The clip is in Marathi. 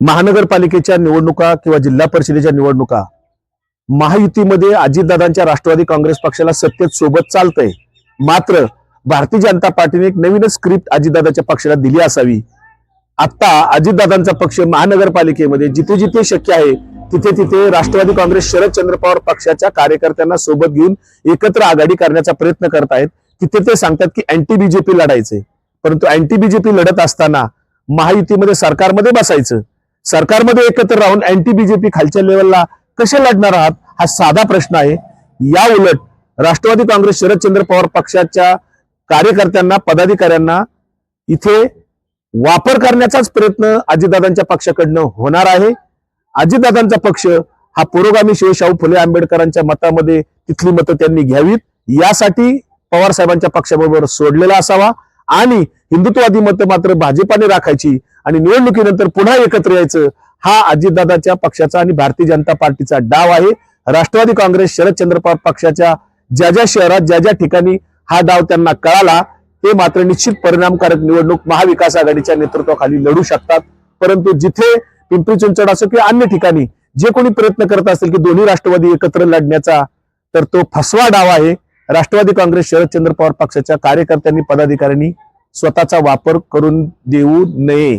महानगरपालिकेच्या निवडणुका किंवा जिल्हा परिषदेच्या निवडणुका महायुतीमध्ये अजितदादांच्या राष्ट्रवादी काँग्रेस पक्षाला सत्तेत सोबत चालतंय. मात्र भारतीय जनता पार्टीने एक नवीनच स्क्रिप्ट अजितदादाच्या पक्षाला दिली असावी. आता अजितदादांचा पक्ष महानगरपालिकेमध्ये जिथे जिथे शक्य आहे तिथे तिथे राष्ट्रवादी काँग्रेस शरदचंद्र पवार पक्षाच्या कार्यकर्त्यांना सोबत घेऊन एकत्र आघाडी करण्याचा प्रयत्न करत आहेत. तिथे ते सांगतात की अँटी बीजेपी लढायचे परंतु अँटी बीजेपी लढत असताना महायुतीमध्ये सरकारमध्ये बसायचं. सरकारमध्ये एकत्र राहून अँटी बीजेपी खालच्या लेवलला कसे लढणार आहात हा साधा प्रश्न आहे. या उलट राष्ट्रवादी काँग्रेस शरदचंद्र पवार पक्षाच्या कार्यकर्त्यांना पदाधिकाऱ्यांना इथे वापर करण्याचाच प्रयत्न अजितदादांच्या पक्षाकडनं होणार आहे. अजितदादांचा पक्ष हा पुरोगामी शिवशाहू फुले आंबेडकरांच्या मतामध्ये तिथली मतं त्यांनी घ्यावीत. यासाठी पवार साहेबांच्या पक्षाबरोबर सोडलेला असावा. आणि हिंदुत्ववादी मतं मात्र भाजपाने राखायची आणि निवडणुकीनंतर पुन्हा एकत्र यायचं हा अजितदादाच्या पक्षाचा आणि भारतीय जनता पार्टीचा डाव आहे. राष्ट्रवादी काँग्रेस शरदचंद्र पवार पक्षाच्या ज्या ज्या शहरात ज्या ज्या ठिकाणी हा डाव त्यांना कळाला ते मात्र निश्चित परिणामकारक निवडणूक महाविकास आघाडीच्या नेतृत्वाखाली लढू शकतात. परंतु जिथे पिंपरी चिंचवड असो किंवा अन्य ठिकाणी जे कोणी प्रयत्न करत असतील की दोन्ही राष्ट्रवादी एकत्र लढण्याचा तर तो फसवा डाव आहे. राष्ट्रवादी काँग्रेस शरदचंद्र पवार पक्षाच्या कार्यकर्त्यांनी पदाधिकाऱ्यांनी स्वतःचा वापर करून देऊ नये.